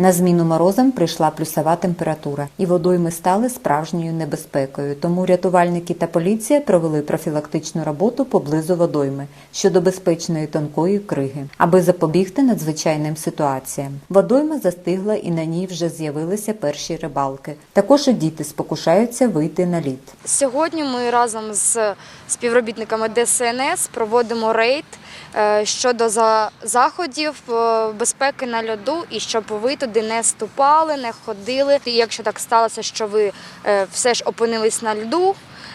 На зміну морозам прийшла плюсова температура, і водойми стали справжньою небезпекою. Тому рятувальники та поліція провели профілактичну роботу поблизу водойми щодо безпечної тонкої криги, аби запобігти надзвичайним ситуаціям. Водойма застигла і на ній вже з'явилися перші рибалки. Також і діти спокушаються вийти на лід. Сьогодні ми разом з співробітниками ДСНС проводимо рейд щодо за- заходів е, безпеки на льоду і щоб ви туди не ступали, не ходили. І якщо так сталося, що ви е, все ж опинились на льду.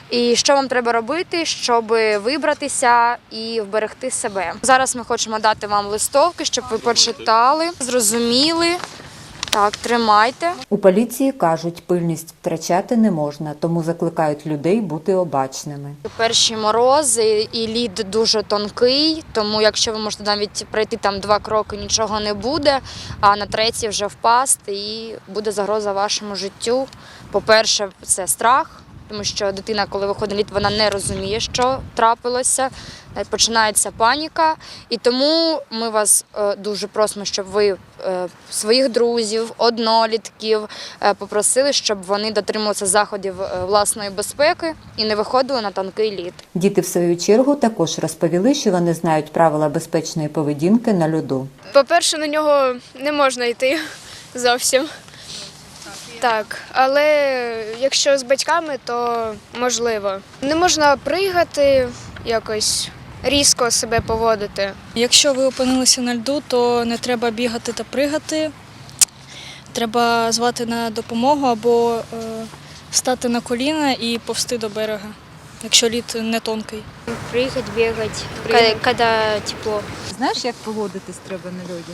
І що вам треба робити, щоб вибратися і вберегти себе? Зараз ми хочемо дати вам листовки, щоб ви почитали, зрозуміли. Так, тримайте. У поліції кажуть, пильність втрачати не можна, тому закликають людей бути обачними. Перші морози і лід дуже тонкий, тому якщо ви можете навіть пройти там два кроки, нічого не буде, а на третій вже впасти і буде загроза вашому життю. По-перше, це страх, тому що дитина, коли виходить на лід, вона не розуміє, що трапилося. Е, Починається паніка, і тому ми вас е, дуже просимо, щоб ви е, своїх друзів, однолітків попросили, щоб вони дотримувалися заходів власної безпеки і не виходили на тонкий лід. Діти, в свою чергу, також розповіли, що вони знають правила безпечної поведінки на льоду. По-перше, на нього не можна йти зовсім. Так, але якщо з батьками, то можливо. Не можна пригати, якось різко себе поводити. Якщо ви опинилися на льду, то не треба бігати та пригати. Треба звати на допомогу або е, встати на коліна і повсти до берега, якщо лід не тонкий. Пригати, бігати, Пригати. коли тепло. Знаєш, як поводитись треба на льоді?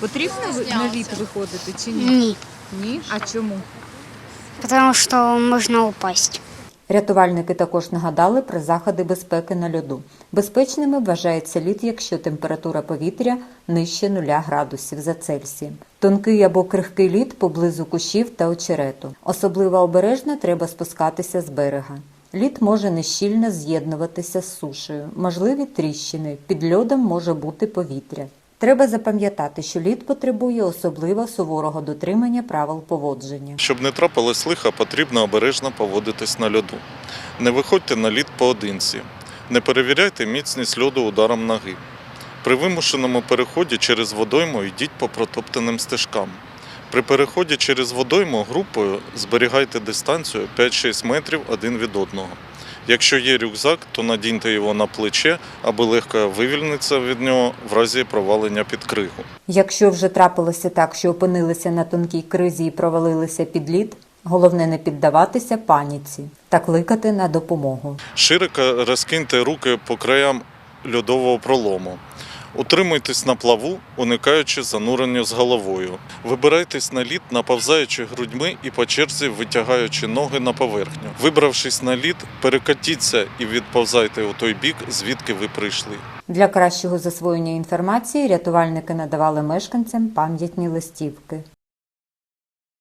Потрібно на лід виходити чи ні? Ні, Ні? А чому? потому что можно упасть. Рятувальники також нагадали про заходи безпеки на льоду. Безпечними вважається лід, якщо температура повітря нижче 0 градусів за Цельсієм. Тонкий або крихкий лід поблизу кущів та очерету. Особливо обережно треба спускатися з берега. Лід може нещільно з'єднуватися з сушею, можливі тріщини, під льодом може бути повітря. Треба запам'ятати, що лід потребує особливо суворого дотримання правил поводження. Щоб не трапилось лиха, потрібно обережно поводитись на льоду. Не виходьте на лід поодинці. Не перевіряйте міцність льоду ударом ноги. При вимушеному переході через водойму йдіть по протоптаним стежкам. При переході через водойму групою зберігайте дистанцію 5-6 метрів один від одного. Якщо є рюкзак, то надіньте його на плече, аби легко вивільнитися від нього в разі провалення під кригу. Якщо вже трапилося так, що опинилися на тонкій кризі і провалилися під лід, головне не піддаватися паніці та кликати на допомогу. Широко розкиньте руки по краям льодового пролому. Утримуйтесь на плаву, уникаючи занурення з головою. Вибирайтесь на лід, наповзаючи грудьми і по черзі витягаючи ноги на поверхню. Вибравшись на лід, перекатіться і відповзайте у той бік, звідки ви прийшли. Для кращого засвоєння інформації рятувальники надавали мешканцям пам'ятні листівки.